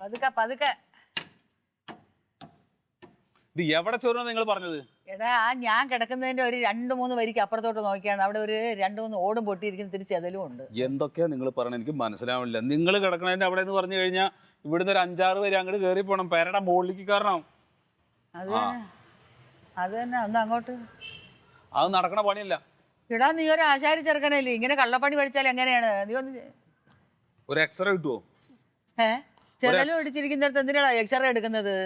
പതുക്കെ പതുക്കെ. ഇത് എവിടെ ചോറിനാ നിങ്ങൾ പറഞ്ഞത്? എടാ ആ ഞാൻ കിടക്കുന്നതിന്റെ ഒരു രണ്ട് മൂന്ന് വരിക്ക് അപ്പുറത്തോട്ട് നോക്കിയാണ്. അവിടെ ഒരു രണ്ട് മൂന്ന് ഓടും പൊട്ടിയിരിക്കുന്ന തിരിച്ചതിലും ചെതലും ഉണ്ട്. എന്തൊക്കെയാ നിങ്ങൾ പറയണത് എനിക്ക് മനസ്സിലാവില്ല നിങ്ങൾ കിടക്കണതിന്റെ അവിടെ എന്ന് പറഞ്ഞു കഴിഞ്ഞാൽ ഇവിടുന്ന് ഒരു അഞ്ചാറ് പേര് അങ്ങോട്ട് കയറി പോണം. പേരയുടെ മുകളിലേക്ക് കാരണം അത് അത് തന്നെ ഒന്ന് അങ്ങോട്ട്. അത് നടക്കണ പണിയല്ല. എടാ നീ ഒരു ആശാരി ചെറുക്കനല്ലേ? ഇങ്ങനെ കള്ളപ്പണി പഠിച്ചാൽ എങ്ങനെയാണ്? നീ ഒന്ന് ഒരു എക്സ്റേ കിട്ടുമോ ഏ? ചെതലും ഇടിച്ചിരിക്കുന്നിടത്ത് എന്തിനാണ് എക്സ്റേ എടുക്കുന്നത്?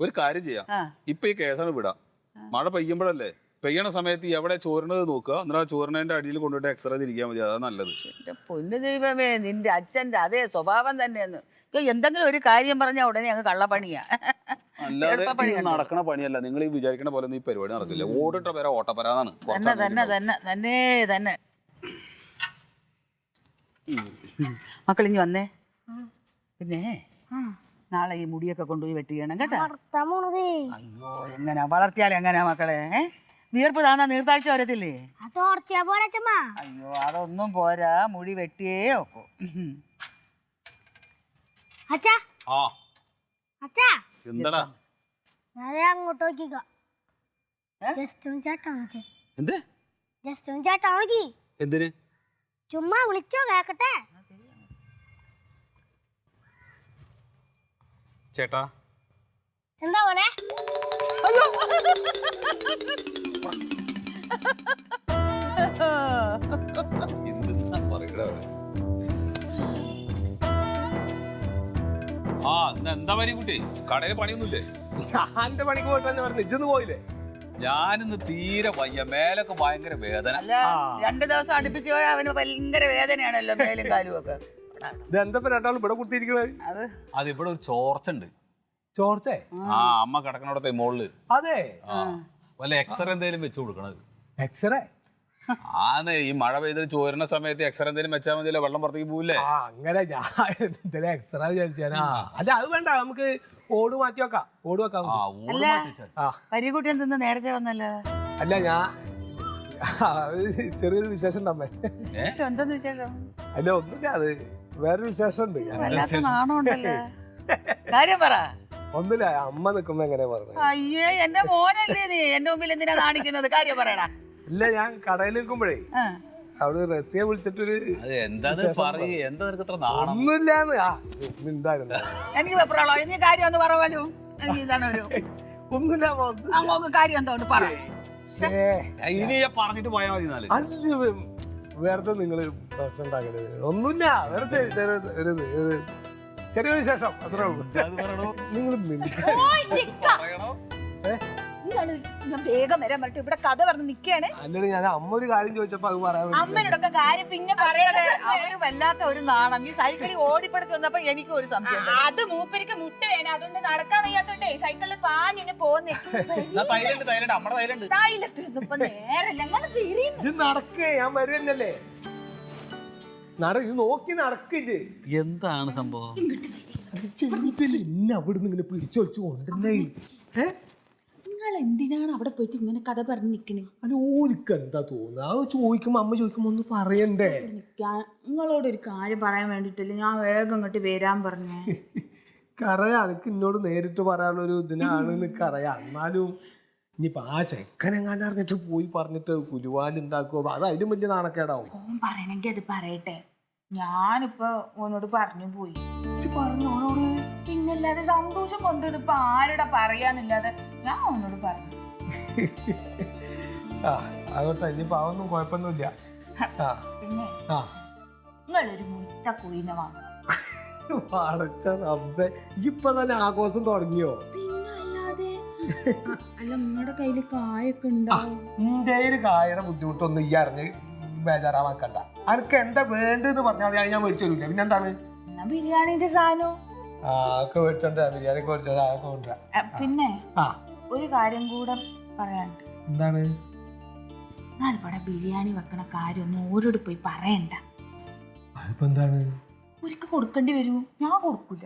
ഒരു കാര്യം ചെയ്യാം. ഇപ്പൊ ഈ കേസാണ് വിടാം. മഴ പെയ്യുമ്പോഴല്ലേ? പെയ്യണ സമയത്ത് എവിടെ ചോരണത് നോക്കുക. എന്നിട്ട് ആ ചോരണേന്റെ അടിയിൽ കൊണ്ടുപോയിട്ട് എക്സ്റേ തിരിക്കാൻ മതി. അതാ നല്ലത്. എന്റെ പൊന്നു ദൈവമേ നിന്റെ അച്ഛന്റെ അതേ സ്വഭാവം തന്നെയെന്ന്. എന്തെങ്കിലും ഒരു കാര്യം പറഞ്ഞാൽ ഉടനെ അങ്ങ് കള്ളപ്പണിയാ. അല്ലാതെ? നടക്കണ പണിയല്ല. നിങ്ങൾ ഈ വിചാരിക്കണ പോലെ ഈ പരിപാടി നടക്കില്ല. ഓടിട്ട പേര ഓട്ടപ്പരാതാണ് തന്നെ തന്നെ തന്നെ തന്നെ തന്നെ. മക്കളിഞ്ഞ് വന്നേ? പിന്നെ നാളെ ഈ മുടിയൊക്കെ കൊണ്ടുപോയി വെട്ടിക്കണം കേട്ടോ. അയ്യോ എങ്ങനെയാ വളർത്തിയാൽ എങ്ങനെയാ മക്കളെ വീർപ്പ് വിയർപ്പ് താന്നാ നീർത്താഴ്ച വരത്തില്ലേ? അത് ഓർത്തിയാ പോരച്ചമ്മ അയ്യോ അതൊന്നും പോരാ മുടി വെട്ടിയേ ഒക്കോ. എന്താടാ? അങ്ങോട്ട് നോക്കിക്ക. ചുമ്മാ വിളിച്ചോ കേക്കട്ടെ. ചേട്ടാ. എന്താ മോനെ? ആ എന്താ പരി കുട്ടി? കടയിൽ പണിയൊന്നുമില്ലേ? ഞാന്റെ പണിക്ക് പോയിട്ട് തന്നെ പറഞ്ഞു ഇജ്ജൊന്ന് പോയില്ലേ? ഞാനിന്ന് തീരെ വയ്യ. മേലൊക്കെ ഭയങ്കര വേദന. രണ്ടു ദിവസം അടുപ്പിച്ച് പോയാൽ അവന് ഭയങ്കര വേദനയാണല്ലോ മേലും കാലും ഒക്കെ. ഇത് എന്താ രണ്ടാളും ഇവിടെ കുത്തിയിരിക്കണത്? അത് അത് ഇവിടെ ഒരു ചോർച്ച ഉണ്ട് ചോർച്ചേ? ആ അമ്മ കിടക്കണോടത്തെ മോളിൽ അതെ? ആ. വല്ല എക്സ്റേ എന്തേലും വെച്ചു കൊടുക്കണത്. എക്സ്റേ ആന്ന് ഈ മഴ പെയ്ത് ചോരുന്ന സമയത്ത് എക്സ്റേ എന്തേലും വെച്ചാൽ മതിയല്ലോ വെള്ളം പുറത്തേക്ക് പോവില്ലേ? ആ അങ്ങനെ ഞാൻ ഇതിലെ എക്സ്റേ വിചാരിച്ചാ അല്ല അത് വേണ്ട നമുക്ക് ഓട് മാറ്റി വെക്കാം. ഓട് വെക്കാം ആ നമുക്ക്. ഓട് മാറ്റി വെച്ചാ ആ. പരിക്കുട്ടി എന്തെന്ന് നേരത്തെ വന്നല്ലോ. അല്ല ഞാൻ ആ, ഒരു ചെറിയൊരു വിശേഷം ഉണ്ടമ്മേ വിശേഷം? എന്തെന്ന് വിശേഷം? അല്ല ഒന്നുമില്ല അത് വേറൊരു വിശേഷമുണ്ട്. വല്ലാത്ത നാണമുണ്ടല്ലോ? കാര്യം പറ. ഒന്നില്ല അമ്മ നിക്കുമ്പോ എങ്ങനെ പറഞ്ഞു? അയ്യേ എന്റെ മോനല്ലേ നീ? എന്റെ മുമ്പിൽ എന്തിനാ കാണിക്കുന്നത് കാര്യം പറയടാ. ഇല്ല ഞാൻ കടയിൽ നിൽക്കുമ്പോഴേ ആ. അവിടെ റസിയെ വിളിച്ചിട്ടൊരു അത് എന്താന്ന് പറയ്? എന്താ നിനക്ക് ഇത്ര നാണം? ഒന്നുമില്ലാന്ന്. ആ ഉണ്ടായിരുന്നു എനിക്ക് വെപ്രാളോ? നീ കാര്യം ഒന്ന് പറവല്ലോ എനിക്ക് ഇതാണ് ഒരു ഒന്നുമില്ല അമ്മ, ആ മോക്ക് കാര്യം എന്തോണ്ട് പറ. ശ്ശേ. ഇനി ഞാൻ പറഞ്ഞിട്ട് പോയാൽ മതി എന്നാൽ. അത് വെറുതെ നിങ്ങൾ പ്രശ്നം ഉണ്ടാക്കരുത് ഒന്നുമില്ല. വെറുതെ ചെറിയ- ഒരു ഒരു ചെറിയൊരു ശേഷം. അത്രേ ഉള്ളൂ. നിങ്ങൾ ഞാൻ വേഗം വരാൻ പറഞ്ഞിട്ട് ഇവിടെ കഥ പറഞ്ഞ് നിക്കാണ് അല്ലെങ്കിൽ ഞാൻ അമ്മ ഒരു കാര്യം ചോദിച്ചപ്പോ അത് പറയാൻ വേണ്ടി അമ്മനോടൊക്കെ കാര്യം പിന്നെ പറയണേ അവർ വല്ലാത്ത ഒരു നാണം. ഈ സൈക്കിളിൽ ഓടിപ്പടിച്ച് വന്നപ്പോ എനിക്കും ഒരു സംശയം. അത് മൂപ്പരിക്ക് മുട്ട വേണം. അതുകൊണ്ട് നടക്കാൻ വയ്യാത്തോണ്ടേ സൈക്കിളിൽ തൈലുണ്ട് തൈലുണ്ട് അമ്മടെ തൈലുണ്ട് നേരല്ല ഞങ്ങൾ ഇത് നടക്കേ ഞാൻ വരുന്നല്ലേ നട ഇത് നോക്കി നടക്കിജ് എന്താണ് സംഭവം? ഇങ്ങനെ പിടിച്ചൊളിച്ചു കൊണ്ടുവന്നേ. ഏ? നിങ്ങൾ എന്തിനാണ് അവിടെ പോയിട്ട് ഇങ്ങനെ കഥ പറഞ്ഞു നിൽക്കണേ അത് ഓലിക്ക് എന്താ തോന്നുന്നത്? അത് ചോദിക്കുമ്പോ അമ്മ ചോദിക്കുമ്പോ ഒന്ന് പറയണ്ടേ? നിങ്ങളോട് ഒരു കാര്യം പറയാൻ വേണ്ടിട്ടില്ല ഞാൻ വേഗം ഇങ്ങോട്ട് വരാൻ പറഞ്ഞേ. കറയാ എനിക്ക് എന്നോട് നേരിട്ട് പറയാനുള്ള ഒരു ഇതിനാണ് അറിയാം എന്നാലും ഇനിയിപ്പോ ആ ചെക്കനെങ്ങാനറിഞ്ഞിട്ട് പോയി പറഞ്ഞിട്ട് കുലുവാലുണ്ടാക്കുമോ അത് അതിലും വലിയ നാണക്കേടാവും. ഓൻ പറയണെങ്കി അത് പറയട്ടെ. ഞാനിപ്പോ ഓനോട് പറഞ്ഞു പോയി. പറഞ്ഞു പിന്നല്ലാതെ സന്തോഷം കൊണ്ട് ഇതിപ്പോ ആരുടെ പറയാനില്ലാതെ ഞാൻ ഓനോട് പറഞ്ഞു. ആ അതോട്ടെ ഇനിയിപ്പോ അതൊന്നും കുഴപ്പമൊന്നുമില്ല. ആ പിന്നെ ആ. നിങ്ങളൊരു മുത്ത കുയിനെ വാങ്ങും അടച്ച റബ്ബേ. ഇപ്പൊ തന്നെ ആഘോഷം തുടങ്ങിയോ? പിന്നല്ലാതെ അല്ല നിങ്ങളുടെ കയ്യിൽ കായൊക്കെ ഉണ്ടോ? കായയുടെ ബുദ്ധിമുട്ടൊന്നും ഈ അറിഞ്ഞ് ബേജാറാവാക്കണ്ട. അനക്ക് എന്താ വേണ്ടതെന്ന് പറഞ്ഞാൽ മതി. ഞാൻ മേടിച്ചു തരൂല. പിന്നെ എന്താണ്? ബിരിയാണിന്റെ സാധനം? ആ ഒക്കെ മേടിച്ചോണ്ടാ ബിരിയാണി ഒക്കെ മേടിച്ചോണ്ടാ അതൊക്കെ കൊണ്ടുവരാ. പിന്നെ ആ. ഒരു കാര്യം കൂടെ പറയാനുണ്ട് എന്താണ്? നിങ്ങൾ ഇവിടെ ബിരിയാണി വെക്കണ കാര്യം ഒന്നും ഓരോട് പോയി പറയണ്ട. അതിപ്പോ എന്താണ്? ഒരിക്കൽ കൊടുക്കേണ്ടി വരുമോ ഞാൻ കൊടുക്കൂല.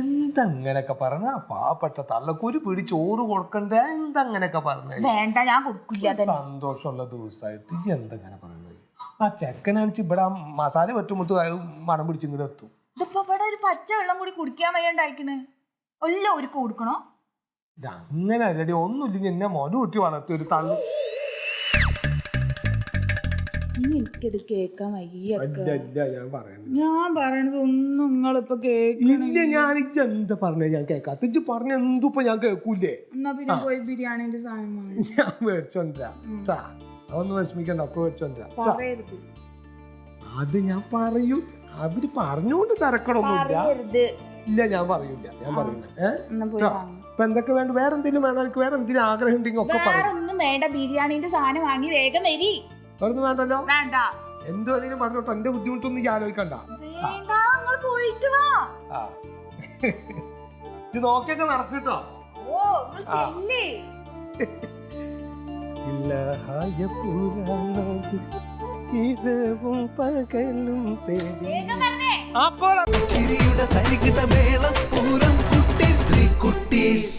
എന്തങ്ങനൊക്കെ പറഞ്ഞ പാവപ്പെട്ട തള്ളക്കൂരി പിടി ചോറ് കൊടുക്കണ്ട എന്തങ്ങനൊക്കെ പറഞ്ഞ വേണ്ട ഞാൻ കൊടുക്കില്ല സന്തോഷമുള്ള ദിവസമായിട്ട് ഇജ്ജ് എന്തെങ്ങനെ പറയുന്നത്? ആ ചെക്കനാണിച്ച് ഇവിടെ ആ മസാല വെട്ടുമുത്ത് മണം പിടിച്ച് ഇങ്ങോട്ട് എത്തും. ഇതിപ്പോ ഇവിടെ ഒരു പച്ച വെള്ളം കൂടി കുടിക്കാൻ വയ്യാണ്ടായിക്കണ്. എല്ലാം ഒരു കൊടുക്കണോ? ഇത് അങ്ങനെ അല്ലടി ഒന്നുമില്ലെങ്കിൽ എന്നെ മോന കുട്ടി വളർത്തി ഒരു തള്ളു. ഇനി എനിക്കത് കേക്കാൻ വയ്യ ഞാൻ പറയണത് ഒന്നും നിങ്ങളിപ്പോ ഇല്ല ഞാൻ എന്താ പറഞ്ഞ? ഞാൻ കേൾക്കാത്ത. ഇജ്ജ് പറഞ്ഞ എന്തുപ്പോ ഞാൻ കേൾക്കൂലേ? എന്നാ പിന്നെ പോയി ബിരിയാണിന്റെ സാധനം ഞാൻ അതൊന്നും വിഷമിക്കണ്ട ഒക്കെ അത് ഞാൻ പറയൂ. അവർ പറഞ്ഞുകൊണ്ട് തിരക്കണമൊന്നുമില്ല പറയരുത്. ഇല്ല ഞാൻ പറയൂല. ഞാൻ പറയൂല. ഇപ്പൊ എന്തൊക്കെ വേണ്ട? വേറെ എന്തെങ്കിലും വേണം? എനിക്ക് വേറെ എന്തെങ്കിലും ആഗ്രഹം ഉണ്ടെങ്കിൽ ഒക്കെ പറയും. ഒന്നും വേണ്ട. ബിരിയാണിന്റെ സാധനം വാങ്ങി വേഗം വരി. ഒന്നും വേണ്ടല്ലോ വേണ്ട. എന്തോ വേണേലും പറഞ്ഞോട്ടോ എന്റെ ബുദ്ധിമുട്ടൊന്നും ഈ ആലോചിക്കണ്ട. വേണ്ട നിങ്ങൾ പോയിട്ട് വാ. ആ. ഇത് നോക്കിയൊക്കെ നടക്കിട്ടോ ഓ നിങ്ങൾ ചെല്ലേ. ഇല്ലായ പുരാണോട് ഇരവും പകലും തേടി. പോരാ. ചിരിയുടെ തരികിട മേളം പൂരം കുട്ടീസ് ത്രീ കുട്ടീസ്.